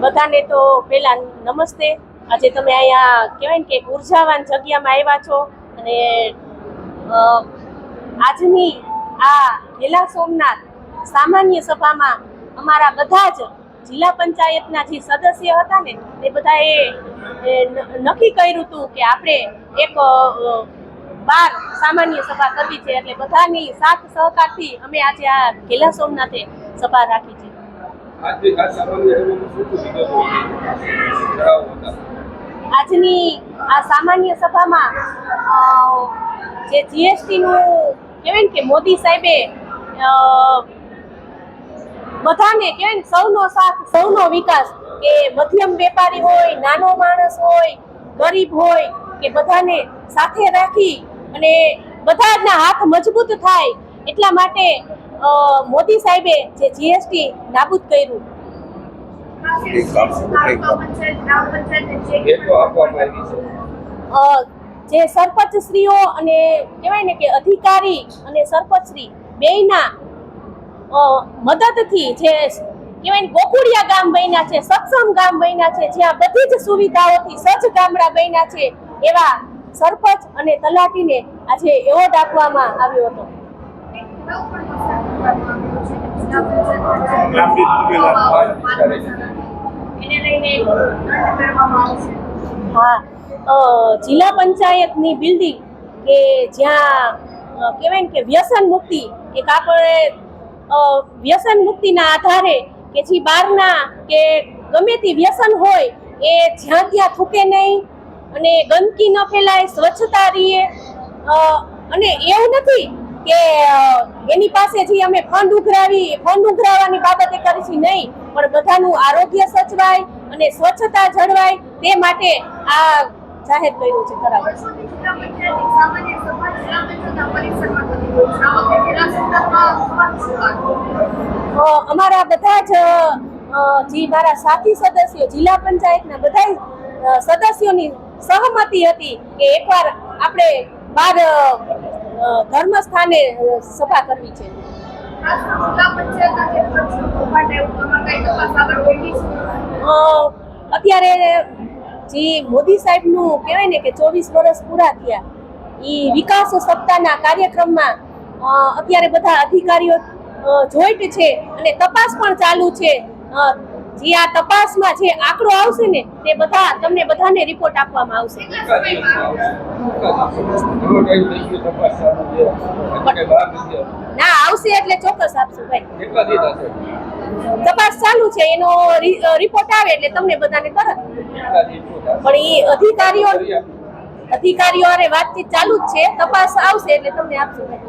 બધાને તો પહેલા નમસ્તે. આજે તમે અહીંયા કહેવાય ને કે ઉર્જાવાન જગ્યામાં આવ્યા છો અને આજની આ જિલ્લા સોમનાથ સામાન્ય સભામાં અમારા બધા જ જિલ્લા પંચાયતના જે સદસ્ય હતા ને બધાએ એ, ન- નક્કી કર્યું હતું કે આપણે એક બાર સામાન્ય સભા કરવી છે એટલે બધાની સાથ સહકારથી અમે આજે આ જિલ્લા સોમનાથે સભા રાખી છે. આજની આ સામાન્ય સભામાં જે જીએસટી નું કહેવાય ને કે મોદી સાહેબે બધાને કહેવાય ને સૌનો સાથ સૌનો વિકાસ કે મધ્યમ વેપારી હોય નાનો માણસ હોય ગરીબ હોય કે બધાને સાથે રાખી અને બધાના હાથ મજબૂત થાય એટલા માટે મોદી સાહેબે જે જીએસટી નાબૂદ કર્યું. ભેટો આપવામાં આવી છે. અ, જે સરપંચ શ્રીઓ અને કહેવાય ને કે અધિકારી અને સરપંચ શ્રી બેયના મદદથી જે કહેવાય ને ગોકુળિયા ગામ બન્યા છે સક્ષમ ગામ બન્યા છે જ્યાં બધી જ સુવિધાઓથી સજ્જ ગામડા બન્યા છે એવા સરપંચ અને તલાટીને આજે એવોર્ડ આપવામાં આવ્યો હતો. એને લઈને દંડ હા જિલ્લા પંચાયતની બિલ્ડિંગ કે જ્યાં કેવાય કહેવાય ને કે વ્યસન મુક્તિ એક આપણે વ્યસન મુક્તિના આધારે કે જે બહારના કે ગમે તે વ્યસન હોય એ જ્યાં ત્યાં થૂકે નહીં અને ગંદકી ન ફેલાય સ્વચ્છતા રહીએ અને એવું નથી કે એની પાસે જે અમે ફંડ ઉઘરાવી ફંડ ઉઘરાવવાની બાબતે કરીશી નહીં પણ બધાનું આરોગ્ય સચવાય અને સ્વચ્છતા જળવાય તે માટે આ જાહેર કર્યું છે? અ, અમારા બધા જ જે મારા સાથી સદસ્યો જિલ્લા પંચાયતના બધા સદસ્યોની સહમતિ હતી કે એકવાર આપણે બાર ધર્મ સ્થાને સભા કરવી છે. અત્યારે જે મોદી સાહેબનું કહેવાય ને કે ચોવીસ વર્ષ પૂરા થયા એ વિકાસ સપ્તાહના કાર્યક્રમમાં અત્યારે બધા અધિકારીઓ જોઈન્ટ છે અને તપાસ પણ ચાલુ છે. જે આ તપાસમાં જે આંકડો આવશે ને, તે બધા તમને બધાને રિપોર્ટ આપવામાં આવશે. ના, આવશે એટલે ચોક્કસ આપશું ભાઈ તપાસ ચાલુ છે, એનો રિપોર્ટ આવે એટલે તમને બધાને તરત? પણ એ અધિકારીઓ અધિકારીઓ વાતચીત ચાલુ જ છે, તપાસ આવશે એટલે તમને આપશું ભાઈ.